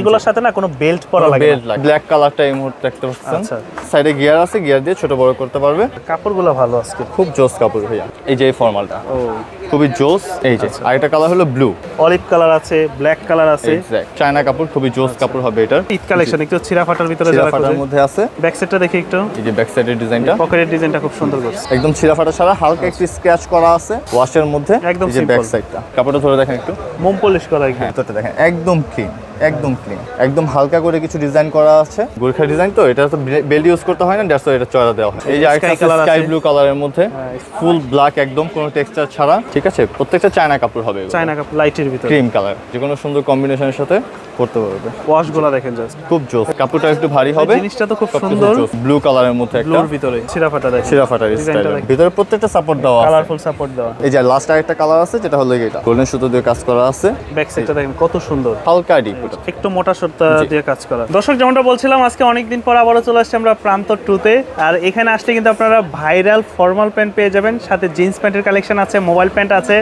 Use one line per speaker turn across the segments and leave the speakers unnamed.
এগুলোর সাথে না কোনো বেল্ট পরা লাগে
বেল্ট লাগে। ব্ল্যাক কালারটা এই মুহূর্তে দেখতে পাচ্ছেন।
আচ্ছা।
সাইডে গিয়ার আছে গিয়ার দিয়ে ছোট বড় করতে পারবে।
কাপড়গুলো ভালো আজকে।
খুব জোস কাপড় ভাইয়া। এই যে এই ফর্মালটা
ও।
খুবই জোস। এই যে আরেকটা কালার হলো ব্লু
অলিভ কালার আছে ব্ল্যাক কালার আছে।
চায়না কাপড় খুবই জোস কাপড় হবে এটার।
ঈদ কালেকশন একটু ছিঁড়া ফাটার ভিতরে যারা
ফাটার মধ্যে আছে।
ব্যাক সাইডটা দেখি একটু।
এই যে ব্যাক সাইডের ডিজাইনটা
পকেটের ডিজাইনটা খুব সুন্দর করছে।
একদম ছিঁড়া ফাটা ছাড়া হালকা একটু স্ক্র্যাচ করা আছে। ওয়াশের মধ্যে।
একদম
এই যে ব্যাক। সাইডটা কাপড়টা ধরে দেখেন একটু।
মোম পলিশ করা এখানে
ভিতরটা দেখেন। একদম ক্লিন একদম ক্লিন একদম হালকা করে কিছু ডিজাইন করা আছে। গোর্খা ডিজাইন তো এটা তো বেল ইউজ করতে হয় না দ্যাটস এটা চড়া দেওয়া হয়। এই যে আরেকটা স্কাই। ব্লু কালারের মধ্যে। ফুল ব্ল্যাক একদম কোনো টেক্সচার ছাড়া। ঠিক আছে? প্রত্যেকটা চায়না কাপড় হবে
চায়না কাপড় লাইটের ভিতরে।
ক্রিম কালার যে কোনো সুন্দর কম্বিনেশনের সাথে। পারবে।
দেখেন জাস্ট
খুব জোস। কাপড়টা একটু ভারী হবে।
জিনিসটা তো খুব সুন্দর।
ব্লু কালারের মধ্যে একটা।
ব্লুর ভিতরে দেখেন।
স্টাইল ভিতরে প্রত্যেকটা সাপোর্ট দেওয়া আছে।
কালারফুল সাপোর্ট দেওয়া।
এই যে লাস্ট আরেকটা কালার আছে যেটা হলো এটা গোল্ডেন সুতো দিয়ে কাজ করা আছে।
ব্যাক সাইডটা দেখেন কত সুন্দর।
হালকা ডিপ
একটু মোটা সুতা দিয়ে কাজ করা। দর্শক যেমনটা বলছিলাম আজকে অনেকদিন পর আবারও চলে আসছি আমরা প্রান্ত টুতে আর এখানে আসলে কিন্তু আপনারা ভাইরাল ফর্মাল প্যান্ট পেয়ে যাবেন। সাথে জিন্স প্যান্টের কালেকশন আছে মোবাইল প্যান্ট আছে।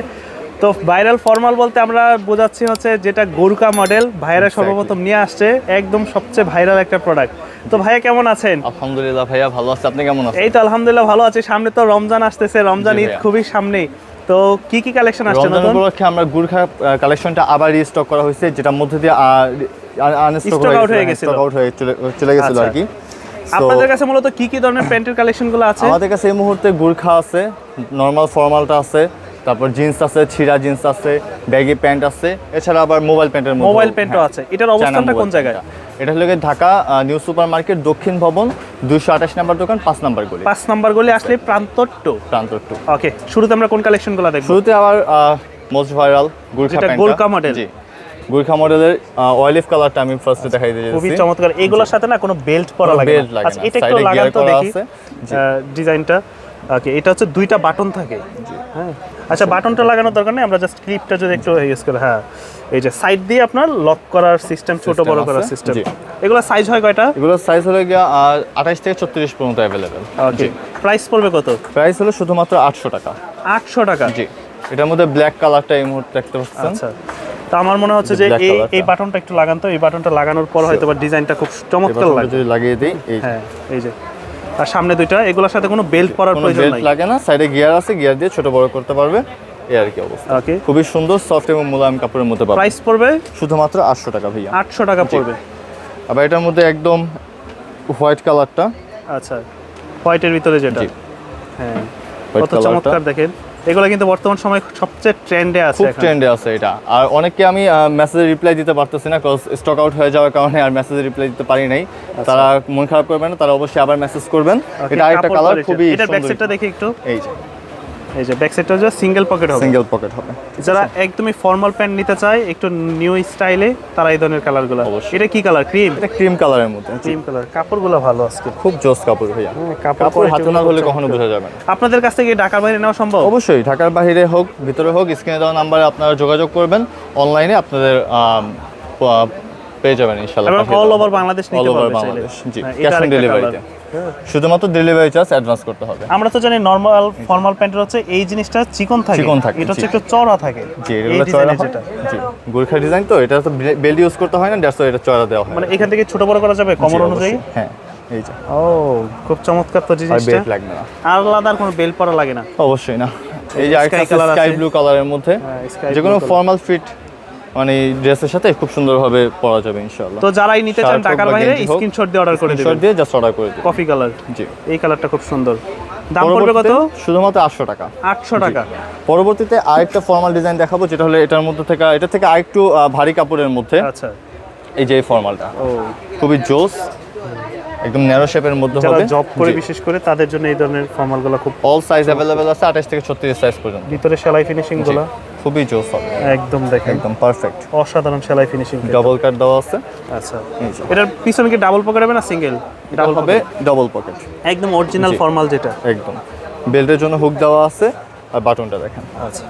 তো ভাইরাল ফর্মাল বলতে আমরা বোঝাচ্ছি হচ্ছে যেটা গোরকা মডেল ভাইরা সর্বপ্রথম নিয়ে আসছে একদম সবচেয়ে ভাইরাল একটা প্রোডাক্ট তো ভাইয়া কেমন আছেন?
আলহামদুলিল্লাহ ভাইয়া ভালো আছে। আপনি কেমন আছেন?
এই তো আলহামদুলিল্লাহ ভালো আছি। সামনে তো রমজান আসতেছে রমজান ঈদ খুবই সামনেই। তো কি কি কালেকশন আসছে নতুন?
উপলক্ষে আমরা গুর্খা কালেকশনটা আবার রিস্টক করা হয়েছে যেটা মধ্যে দিয়ে আনস্টক
out হয়ে গেছিল।
আউট হয়ে চলে- গেছিল
আচ্ছা।
আর কি।
আপনাদের কাছে মূলত কি কি ধরনের প্যান্টের কালেকশনগুলো আছে?
আমাদের কাছে এই মুহূর্তে গুর্খা আছে নর্মাল ফর্মালটা আছে তারপর জিন্স আছে ছিঁড়া জিন্স আছে ব্যাগি প্যান্ট আছে এছাড়া আবার মোবাইল প্যান্টের
মোবাইল প্যান্টও আছে। এটার অবস্থানটা কোন জায়গায়?
এটা হলো ঢাকা নিউ সুপার মার্কেট দক্ষিণ ভবন দুইশো আঠাশ নাম্বার দোকান পাঁচ নাম্বার গলি।
পাঁচ নাম্বার গলি আসলে প্রান্ত টু
প্রান্ত টু
ওকে শুরুতে আমরা কোন কালেকশনগুলো দেখব?
শুরুতে আবার মোস্ট ভাইরাল গুর্খা
যেটা
প্যান্টটা।
গোর্খা model।
জি। গুর্খা মডেলের অয়েলিভ কালারটা আমি ফার্স্টে দেখাই দিয়েছি খুবই
চমৎকার। এগুলোর সাথে না কোনো বেল্ট পরা লাগে না।
লাগে
আচ্ছা এটা একটু লাগান তো দেখি। ডিজাইনটা ওকে এটা হচ্ছে দুইটা বাটন থাকে। হ্যাঁ। আচ্ছা বাটনটা লাগানোর দরকার নেই আমরা জাস্ট ক্লিপটা যদি একটু ইউজ করি হ্যাঁ। এই যে সাইড দিয়ে আপনার লক করার সিস্টেম ছোট বড় করার সিস্টেম এগুলো সাইজ হয় কয়টা?
এগুলোর সাইজ হলো গিয়া আঠাশ থেকে ছত্রিশ পর্যন্ত অ্যাভেলেবেল
ওকে প্রাইস পড়বে কত?
প্রাইস হলো শুধুমাত্র আটশো টাকা।
আটশো টাকা?
জি। এটার মধ্যে ব্ল্যাক কালারটা এই মুহূর্তে দেখতে পাচ্ছেন।
আচ্ছা। তো আমার মনে হচ্ছে যে এই এই বাটনটা একটু লাগান তো এই বাটনটা লাগানোর পর হয়তো ডিজাইনটা খুব চমৎকার
এবার
লাগে
যদি লাগিয়ে দিই এই
হ্যাঁ এই যে। আর সামনে দুইটা এগুলোর সাথে কোনো বেল্ট পরার প্রয়োজন নাই।
লাগে না সাইডে গিয়ার আছে গিয়ার দিয়ে ছোট বড় করতে পারবে এই আর কি অবস্থা।
ওকে
খুবই সুন্দর সফট এবং মোলায়েম কাপড়ের মধ্যে পাবে।
প্রাইস পড়বে?
শুধুমাত্র আটশো টাকা ভাইয়া।
আটশো টাকা পড়বে।
আবার এটার মধ্যে একদম হোয়াইট কালারটা
আচ্ছা হোয়াইটের ভিতরে যেটা। হ্যাঁ। কত চমৎকার দেখেন। এগুলো কিন্তু বর্তমান সময় সবচেয়ে ট্রেন্ডে আছে
খুব ট্রেন্ডে আছে এটা। আর অনেকে আমি মেসেজে রিপ্লাই দিতে পারতেছি না কজ স্টক আউট হয়ে যাওয়ার কারণে আর মেসেজে রিপ্লাই দিতে পারি নাই। তারা মন খারাপ করবেন না তারা অবশ্যই আবার মেসেজ করবেন। এটা আরেকটা কালার খুবই
এটা ব্যাক সাইডটা দেখি একটু।
এই যে।
এই যে ব্যাক সাইডটা সিঙ্গেল পকেট হবে।
সিঙ্গেল পকেট হবে।
যারা একদমই ফর্মাল প্যান্ট নিতে চায় একটু নিউ স্টাইলে তারা এই ধরনের কালারগুলো। এটা কি কালার ক্রিম
এটা ক্রিম কালারের মধ্যে
ক্রিম কালার কাপড়গুলো ভালো আজকে।
খুব জোস কাপড় ভাইয়া।
কাপড়
কাপড় হাতে না হলে কখনো বোঝা যাবে না।
আপনাদের কাছ থেকে ঢাকার বাইরে নেওয়া সম্ভব?
অবশ্যই ঢাকার বাইরে হোক ভিতরে হোক স্ক্রিনে দেওয়া নাম্বারে আপনারা যোগাযোগ করবেন। অনলাইনে আপনাদের পেয়ে যাবেন ইনশাআল্লাহ
অল ওভার বাংলাদেশ নিতে
over
পারবে চাইলে।
বাংলাদেশ জি।
হ্যাঁ,
ক্যাশ অন ডেলিভারিতে। শুধুমাত্র ডেলিভারি চার্জ অ্যাডভান্স করতে হবে।
আমরা তো জানি নর্মাল ফর্মাল প্যান্টের হচ্ছে এই জিনিসটা চিকন থাকে।
চিকন থাকে,
এটা হচ্ছে একটু চড়া থাকে।
জি এগুলো চড়া
যেটা।
জি গোর্খা ডিজাইন তো এটা তো বেল্ট ইউজ করতে হয় না দ্যাটস এটা চড়া দেওয়া হয়।
মানে এখান থেকে ছোট বড় করা যাবে কমর অনুযায়ী?
হ্যাঁ এই যে।
ও খুব চমৎকার তো
আর
জিনিসটা।
বেল্ট লাগবে না।
আলাদা আর কোনো বেল পরা লাগে না।
অবশ্যই না। এই যে আরেকটা স্কাই ব্লু কালারের মধ্যে। যে কোনো ফর্মাল ফিট মানে ড্রেসের সাথে খুব সুন্দরভাবে পরা যাবে ইনশাআল্লাহ।
তো যারাই নিতে চান
বা
বাইরে স্ক্রিনশট দিয়ে অর্ডার করে দেবেন।
দিয়ে জাস্ট অর্ডার করে দিন
কফি কালার
জি।
এই কালারটা খুব সুন্দর। দাম পড়বে কত?
শুধুমাত্র আটশো টাকা।
আটশো টাকা।
পরবর্তীতে আরেকটা ফর্মাল ডিজাইন দেখাবো যেটা হলো এটার মধ্যে থেকে এটা থেকে আরেকটু ভারী কাপড়ের মধ্যে।
আচ্ছা।
এই যে এই ফর্মালটা
ও।
খুবই জোস একদম ন্যারো শেপের মধ্যে
যারা
হবে।
জব করে বিশেষ করে তাদের জন্য এই ধরনের ফর্মালগুলো খুব
অল সাইজ অ্যাভেলেবেল আছে আঠাশ থেকে ছত্রিশ সাইজ পর্যন্ত।
ভিতরে সেলাই ফিনিশিংগুলো।
খুবই জোস হবে
একদম দেখেন।
একদম পারফেক্ট
অসাধারণ সেলাই ফিনিশিং
ডাবল কাট দেওয়া আছে।
আচ্ছা। এটার পিছনে কি ডাবল পকেট হবে না সিঙ্গেল
এটা হবে ডাবল পকেট
একদম অরিজিনাল। ফর্মাল যেটা।
একদম। বেল্টের জন্য হুক দেওয়া আছে আর বাটনটা দেখেন।
আচ্ছা।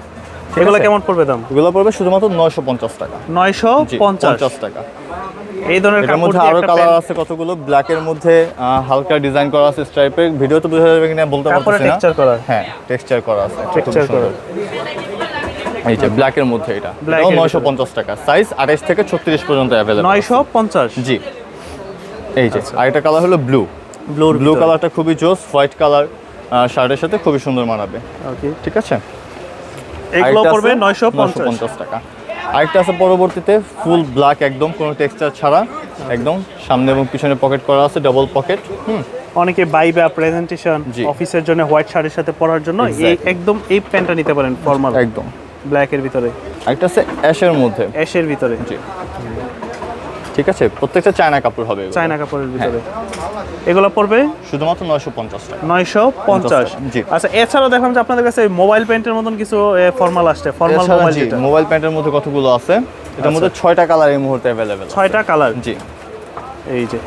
এগুলো কেমন পড়বে দাম?
এগুলো পড়বে শুধুমাত্র নয়শো পঞ্চাশ টাকা।
নয়শো
জি,
পঞ্চাশ
টাকা।
এই ধরনের কাপড়
মধ্যে
আরও
কালার আছে কতগুলো? ব্ল্যাকের মধ্যে হালকা ডিজাইন করা আছে স্ট্রাইপের ভিডিও তো বোঝা যাবে কিনা বলতে পারছি না।
টেক্সচার করা।
হ্যাঁ টেক্সচার করা আছে।
টেক্সচার করা।
এই যে ব্ল্যাকের মধ্যে এটা। নয়শো। পঞ্চাশ টাকা। সাইজ আঠাশ থেকে ছত্রিশ পর্যন্ত অ্যাভেলেবল
নয়শো পঞ্চাশ?
জি। এই যে
আচ্ছা।
আরেকটা কালার হলো ব্লু
ব্লুর
ব্লু কালারটা খুবই জোস হোয়াইট কালার শার্টের সাথে খুবই সুন্দর মানাবে।
ওকে
ঠিক আছে?
এগুলো পড়বে
আছে
নয়শো পঞ্চাশ।
950 টাকা। আরেকটা আছে পরবর্তীতে ফুল ব্ল্যাক একদম কোনো টেক্সচার ছাড়া। একদম সামনে এবং পিছনে পকেট করা আছে ডাবল পকেট হুম।
অনেকে বাই বা প্রেজেন্টেশন। অফিসের জন্য হোয়াইট শার্টের সাথে পরার জন্য এই একদম এই প্যান্টটা নিতে পারেন ফর্মাল
একদম।
ব্ল্যাকের ভিতরে।
আরেকটা আছে অ্যাশের মধ্যে।
অ্যাশের ভিতরে।
জি। ঠিক আছে প্রত্যেকটা চায়না কাপড় হবে
চায়না কাপড়ের ভিতরে। এগুলো পড়বে?
শুধুমাত্র নয়শো পঞ্চাশ টাকা।
নয়শো পঞ্চাশ।
জি।
আচ্ছা এছাড়াও দেখলাম যে আপনাদের কাছে মোবাইল প্যান্টের মতন কিছু ফর্মাল আসছে। ফর্মাল মোবাইল
মোবাইল প্যান্টের মধ্যে কতগুলো আছে? এটার মধ্যে ছয়টা কালার এই মুহূর্তে অ্যাভেলেবেল
ছয়টা কালার
জি।
এই যে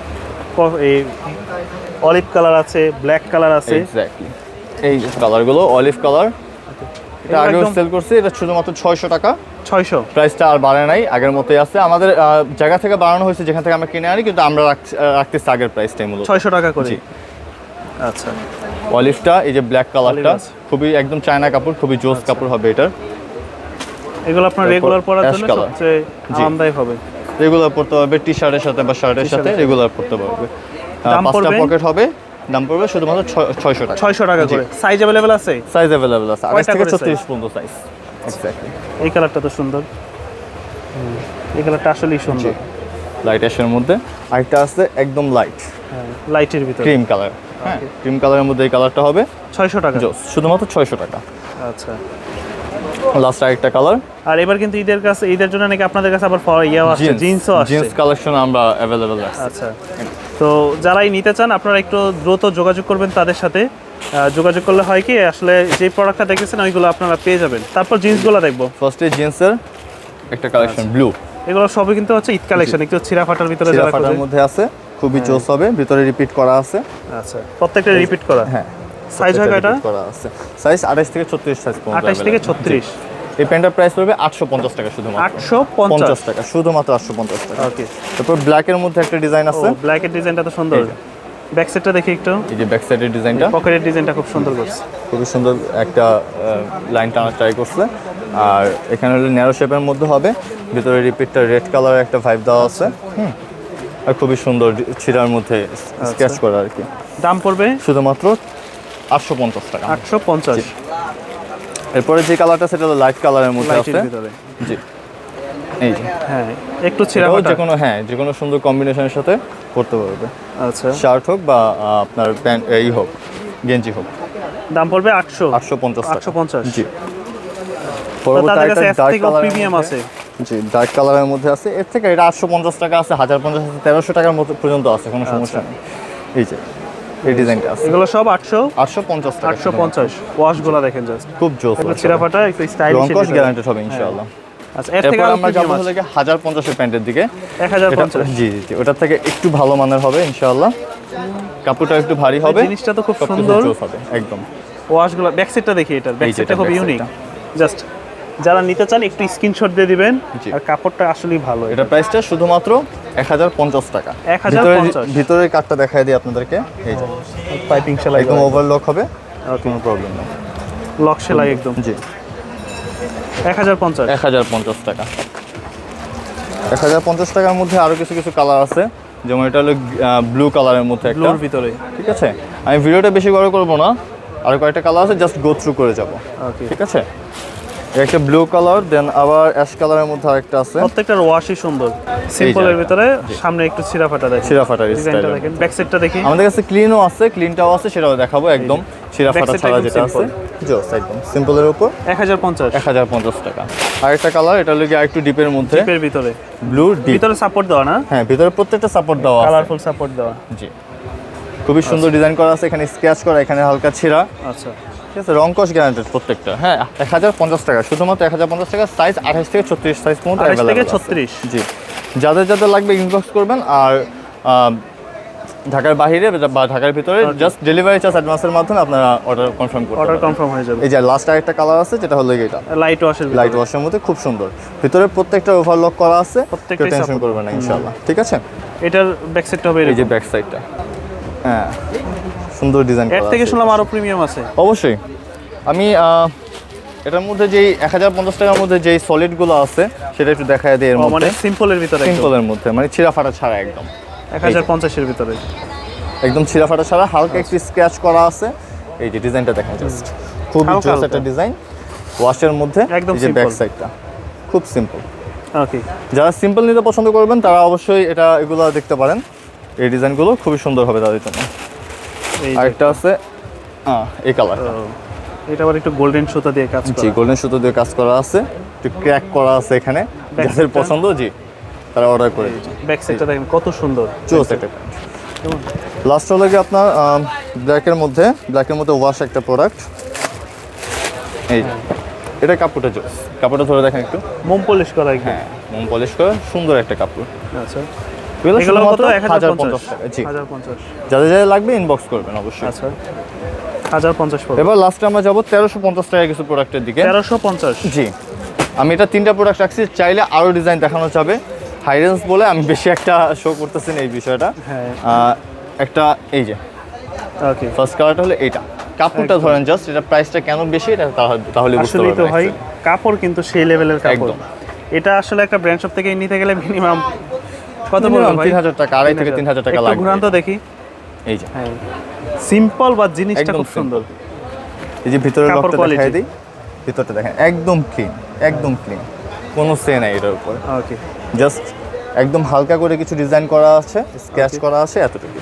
এই অলিভ কালার আছে ব্ল্যাক কালার আছে।
এই কালারগুলো অলিভ কালার এটা আগেও সেল করছি এটা শুধুমাত্র ছয়শো টাকা।
ছয়শো।
প্রাইসটা আর বাড়ে নাই আগের মতোই আছে। আমাদের জায়গা থেকে বাড়ানো হয়েছে যেখান থেকে আমরা কিনে আনি কিন্তু আমরা রাখতেছি আগের প্রাইসটাই মূলত।
ছয়শো টাকা করে। আচ্ছা।
অলিভটা এই যে ব্ল্যাক কালারটা খুবই একদম চায়না কাপড় খুবই জোস কাপড় হবে এটার।
এগুলো আপনার রেগুলার পরার জন্য সবচেয়ে আরামদায়ক হবে।
রেগুলার পড়তে পারবে টি শার্টের সাথে বা শার্টের সাথে রেগুলার পড়তে পারবে পাঁচটা পকেট হবে। দাম পড়বে শুধুমাত্র ছয়- ছয়শো টাকা।
ছয়শো টাকা। করে। সাইজ অ্যাভেলেবেল আছে?
সাইজ অ্যাভেলেবেল আছে। আঠাশ থেকে ছত্রিশ পর্যন্ত সাইজ এক্স্যাক্টলি
এই কালারটা তো সুন্দর। এই কালারটা আসলেই সুন্দর।
লাইট অ্যাশের মধ্যে আরেকটা আছে একদম লাইট
লাইটের ভিতরে।
ক্রিম কালার হ্যাঁ ক্রিম কালারের মধ্যে এই কালারটা হবে
ছয়শো টাকা।
শুধুমাত্র ছয়শো টাকা।
আচ্ছা।
লাস্ট আরেকটা কালার
আর এবার কিন্তু ঈদের কাছে ঈদের জন্য নাকি আপনাদের কাছে আবার ফ- ইয়েও আসছে জিন্সও আসছে।
জিন্স কালেকশন আমরা অ্যাভেলেবেল আছে।
আচ্ছা। তো যারাই নিতে চান আপনারা একটু দ্রুত যোগাযোগ করবেন তাদের সাথে। যোগাযোগ করলে হয় কি আসলে যে প্রোডাক্টটা দেখেছেন ওইগুলো আপনারা পেয়ে যাবেন। তারপর জিন্সগুলো দেখব।
ফার্স্টে জিন্সের একটা কালেকশন আচ্ছা। ব্লু
এগুলো সবই কিন্তু হচ্ছে ঈদ কালেকশন একটু ছিঁড়া ফাটার ভিতরে যারা
ফাটার মধ্যে আছে খুবই হ্যাঁ। চোস হবে ভিতরে রিপিট করা আছে।
আচ্ছা প্রত্যেকটা রিপিট করা?
হ্যাঁ
সাইজ হয় কয়টা?
করা আছে। সাইজ 28 থেকে 36 সাইজ
28 থেকে 36
এই প্যান্টের প্রাইস পড়বে 850 টাকা শুধুমাত্র।
আটশো পঞ্চাশ।
টাকা শুধুমাত্র 850 টাকা।
ওকে
তারপর ব্ল্যাকের মধ্যে একটা ডিজাইন আছে।
ব্ল্যাকের ডিজাইনটা তো সুন্দর। ব্যাক সাইডটা দেখি একটু।
এই যে ব্যাক সাইডের ডিজাইনটা
পকেটের ডিজাইনটা খুব সুন্দর করছে।
খুবই সুন্দর একটা লাইন টানার ট্রাই করছে। আর এখানে হলো ন্যারো শেপের মধ্যে হবে। ভিতরে রিপিটটা রেড কালার একটা ভাইব দেওয়া আছে। হুম। আর খুবই সুন্দর ছিঁড়ার মধ্যে স্কেচ করা আর কি।
দাম পড়বে?
শুধুমাত্র আটশো পঞ্চাশ টাকা।
আটশো পঞ্চাশ।
এরপরে যে কালারটা সেটা হলো লাইট কালারের মধ্যে আছে।
ভিতরে।
জি। এই যে।
হ্যাঁ একটু ছিঁড়া
যে কোনো হ্যাঁ যে কোনো সুন্দর কম্বিনেশনের সাথে পরতে পারবে।
আচ্ছা।
শার্ট হোক বা আপনার প্যান্ট এই হোক গেঞ্জি হোক।
দাম পড়বে আটশো।
আটশো পঞ্চাশ
আটশো পঞ্চাশ।
জি।
প্রিমিয়াম আছে।
জি ডার্ক কালারের মধ্যে আছে। এর থেকে এটা আটশো পঞ্চাশ টাকা আছে হাজার পঞ্চাশ তেরোশো টাকার মতো পর্যন্ত আছে কোনো সমস্যা নেই। এই যে। এই ডিজাইনটা আছে।
এগুলো সব আটশো?
আটশো পঞ্চাশ টাকা।
আটশো পঞ্চাশ। ওয়াশগুলো দেখেন জাস্ট
খুব জোস
ছিঁড়া ফাটা একটু স্টাইলিশ
রংকশ গ্যারান্টেড হবে ইনশাআল্লাহ।
আচ্ছা এর থেকে
আমরা যাব
প্রিমিয়াম
হলে গিয়ে হাজার পঞ্চাশের প্যান্টের দিকে।
এক হাজার
এটা
পঞ্চাশ।
জি জি ওটার থেকে একটু ভালো মানের হবে ইনশাআল্লাহ। কাপড়টা একটু ভারী হবে।
জিনিসটা তো খুব সুন্দর।
হবে একদম।
ওয়াশগুলো ব্যাক সাইডটা দেখি এটার। ব্যাক সাইডটা খুব ইউনিক জাস্ট যারা নিতে চান একটু স্ক্রিনশট দিয়ে দিবেন। আর কাপড়টা আসলেই ভালো
এটা প্রাইসটা শুধুমাত্র এক হাজার পঞ্চাশ টাকা।
এক 1050
ভিতরের কাঠটা দেখাই দিই আপনাদেরকে। এই যে
পাইপিং সেলাই
একদম ওভারলক হবে
আর
কোনো প্রবলেম নেই।
লক সেলাই একদম।
জি।
এক হাজার পঞ্চাশ।
এক হাজার পঞ্চাশ টাকা। এক হাজার পঞ্চাশ টাকার মধ্যে আরও কিছু কিছু কালার আছে। যেমন এটা হলো ব্লু কালারের মধ্যে একটা।
ব্লুর ভিতরে।
ঠিক আছে? আমি ভিডিওটা বেশি বড় করব না। আর কয়েকটা কালার আছে জাস্ট গো থ্রু করে যাব।
ওকে
ঠিক আছে? একটা ব্লু কালার দেন আবার অ্যাশ কালারের মধ্যে আরেকটা আছে।
প্রত্যেকটার ওয়াশই সুন্দর। সিম্পলের ভিতরে সামনে একটু ছিঁড়া ফাটা দেখেন
শিরা ফাটার
ডিজাইনটা দেখেন ব্যাক সাইডটা দেখি।
আমাদের কাছে ক্লিনও আছে ক্লিনটাও আছে সেটাও দেখাবো একদম।
Back
ফাটা ছাড়া যেটা আছে। জোস একদম সিম্পলের উপর।
এক হাজার পঞ্চাশ।
এক হাজার পঞ্চাশ টাকা। আরেকটা কালার এটা হলো আরেকটু ডিপের মধ্যে।
এর ভিতরে।
ব্লু ডিপ
ভিতরে সাপোর্ট দেওয়া না?
হ্যাঁ ভিতরে প্রত্যেকটা সাপোর্ট দেওয়া আছে।
কালারফুল সাপোর্ট দেওয়া।
জি। খুবই সুন্দর ডিজাইন করা আছে এখানে স্কেচ করা এখানে হালকা ছেঁড়া।
আচ্ছা।
ঠিক আছে রংকশ গ্যারান্টেড প্রত্যেকটা। হ্যাঁ এক হাজার পঞ্চাশ টাকা শুধুমাত্র এক হাজার পঞ্চাশ টাকা সাইজ আঠাশ থেকে ছত্রিশ সাইজ পর্যন্ত
থেকে ছত্রিশ।
জি। যাদের যাদের লাগবে ইনবক্স করবেন আর ঢাকার বাইরে বা ঢাকার ভিতরে জাস্ট ডেলিভারি চার্জ অ্যাডভান্সের মাধ্যমে আপনারা অর্ডার কনফার্ম করতে
অর্ডার কনফার্ম হয়ে যাবে।
এই যে লাস্ট আরেকটা কালার আছে যেটা হলো এটা
লাইট ওয়াশের
লাইট ওয়াশের মধ্যে খুব সুন্দর। ভিতরে প্রত্যেকটা ওভারলক করা আছে
প্রত্যেকটাই
কেউ টেনশন
support।
করবে না ইনশাআল্লাহ। ঠিক আছে?
এটার ব্যাক সাইডটা হবে
এই যে ব্যাক সাইডটা হ্যাঁ। সুন্দর ডিজাইন
এর থেকে শুনলাম আরও প্রিমিয়াম আছে।
অবশ্যই। আমি এটার মধ্যে যেই এক হাজার পঞ্চাশ টাকার মধ্যে যেই সলিডগুলো আছে সেটা একটু দেখায় দিই এর
মানে সিম্পলের ভিতরে
সিম্পলের মধ্যে মানে ছিঁড়া ফাটা ছাড়া একদম
এক হাজার পঞ্চাশের ভিতরে।
একদম ছিঁড়া ফাটা ছাড়া হালকা একটু স্ক্র্যাচ করা আছে। এই যে ডিজাইনটা দেখেন জাস্ট খুব জোস একটা ডিজাইন ওয়াশের মধ্যে
একদম
যে ব্যাক সাইডটা খুব সিম্পল
ওকে
যারা সিম্পল নিতে পছন্দ করবেন তারা অবশ্যই এটা এগুলো দেখতে পারেন। এই ডিজাইনগুলো খুবই সুন্দর হবে তাদের জন্য। আরেকটা আছে। এই কালার
এটা আবার একটু গোল্ডেন সুতা দিয়ে কাজ
জি
করা।
গোল্ডেন সুতো দিয়ে কাজ করা আছে। একটু ক্র্যাক করা আছে এখানে। যাদের পছন্দ জি তারা অর্ডার করে
ব্যাক সাইডটা দেখেন কত সুন্দর।
চোস একটা লাস্ট হলো গিয়ে আপনার ব্ল্যাকের মধ্যে ব্ল্যাকের মধ্যে ওয়াশ একটা প্রোডাক্ট এই এটা কাপড়টা জোস। কাপড়টা ধরে দেখেন একটু।
মোম পলিশ করা
হ্যাঁ মোম পলিশ করা সুন্দর একটা কাপড়।
আচ্ছা।
এগুলো
কত
শুধুমাত্র
এক হাজার
হাজার
পঞ্চাশ।
পঞ্চাশ। টাকা জি।
হাজার পঞ্চাশ।
যাদের যাদের লাগবে ইনবক্স করবেন অবশ্যই।
আচ্ছা। হাজার পঞ্চাশ পড়বে।
এবার লাস্টে আমরা যাব তেরোশো পঞ্চাশ টাকা কিছু প্রোডাক্টের দিকে।
তেরোশো পঞ্চাশ।
জি। আমি এটা তিনটা প্রোডাক্ট রাখছি চাইলে আরও ডিজাইন দেখানো যাবে। হাই রেঞ্জ বলে আমি বেশি একটা শো করতেছি না এই বিষয়টা।
হ্যাঁ।
একটা এই যে।
ওকে
ফার্স্ট কালারটা হলো এইটা কাপড়টা ধরেন জাস্ট এটা প্রাইসটা কেন বেশি এটা তাহলে বুঝতে
আসলেই তো ভাই কাপড় কিন্তু সেই লেভেলের কাপড়। এটা আসলে একটা ব্র্যান্ড শপ থেকে নিতে গেলে মিনিমাম কত পড়বে ভাই?
3000 টাকা, আড়াই থেকে 3000 টাকা লাগবে।
ঘুরান তো দেখি।
এই যে।
হ্যাঁ। সিম্পল বা জিনিসটা খুব সুন্দর।
এই যে ভিতরের লকটা দেখাই দিই। ভিতরটা দেখেন একদম ক্লিন একদম ক্লিন কোনো সে নাই এটার উপরে।
ওকে
জাস্ট একদম হালকা করে কিছু ডিজাইন করা আছে স্কেচ করা আছে এতটুকু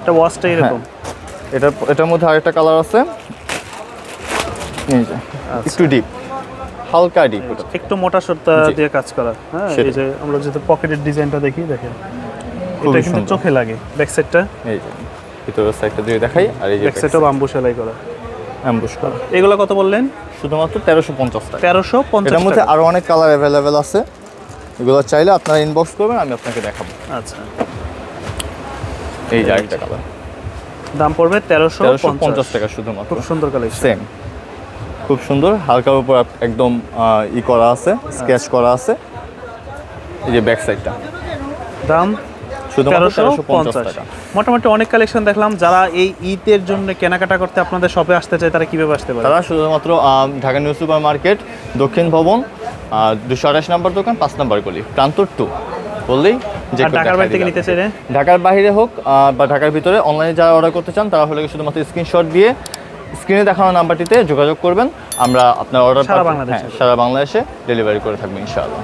এটা ওয়াশটা এরকম।
এটার এটার মধ্যে আরেকটা কালার আছে। এই যে
আচ্ছা।
একটু ডিপ হালকা ডিপ
একটু মোটা সুতা দিয়ে কাজ করা। হ্যাঁ। এই যে আমরা যদি পকেটের ডিজাইনটা দেখি দেখেন। এটা কিন্তু চোখে লাগে ব্যাক সাইডটা
এই যে ভিতরের সাইডটা দিয়ে দেখাই আর এই যে
ব্যাক সাইডটা বাম্বু সেলাই করা।
অ্যাম্বুশ করা
এগুলো কত বললেন?
শুধুমাত্র তেরোশো পঞ্চাশ টাকা।
তেরোশো পঞ্চাশ
এটার মধ্যে
টাকা।
আরও অনেক কালার অ্যাভেলেবেল আছে। এগুলো চাইলে আপনারা ইনবক্স করবেন আমি আপনাকে দেখাবো।
আচ্ছা।
এই যে আরেকটা কালার
দাম পড়বে তেরোশো
তেরোশো পঞ্চাশ টাকা শুধুমাত্র।
খুব সুন্দর কালেকশন
সেম খুব সুন্দর হালকার উপর একদম ই করা আছে স্কেচ করা আছে। এই যে ব্যাক সাইডটা
দাম মোটামুটি অনেক কালেকশন দেখলাম। যারা এই ঈদের জন্য কেনাকাটা করতে আপনাদের শপে আসতে চায় তারা কীভাবে আসতে পারে?
তারা শুধুমাত্র ঢাকা নিউ সুপার মার্কেট দক্ষিণ ভবন দুশো আঠাশ নম্বর দোকান পাঁচ নম্বর গলি প্রান্তর টু বললেই যে
ঢাকার বাইরে থেকে নিতে চাইলে?
ঢাকার বাইরে হোক বা ঢাকার ভিতরে অনলাইনে যারা অর্ডার করতে চান তারা হলে শুধুমাত্র স্ক্রিনশট দিয়ে স্ক্রিনে দেখানো নাম্বারটিতে যোগাযোগ করবেন। আমরা আপনার অর্ডার সারা বাংলাদেশে। ডেলিভারি করে থাকব ইনশাআল্লাহ।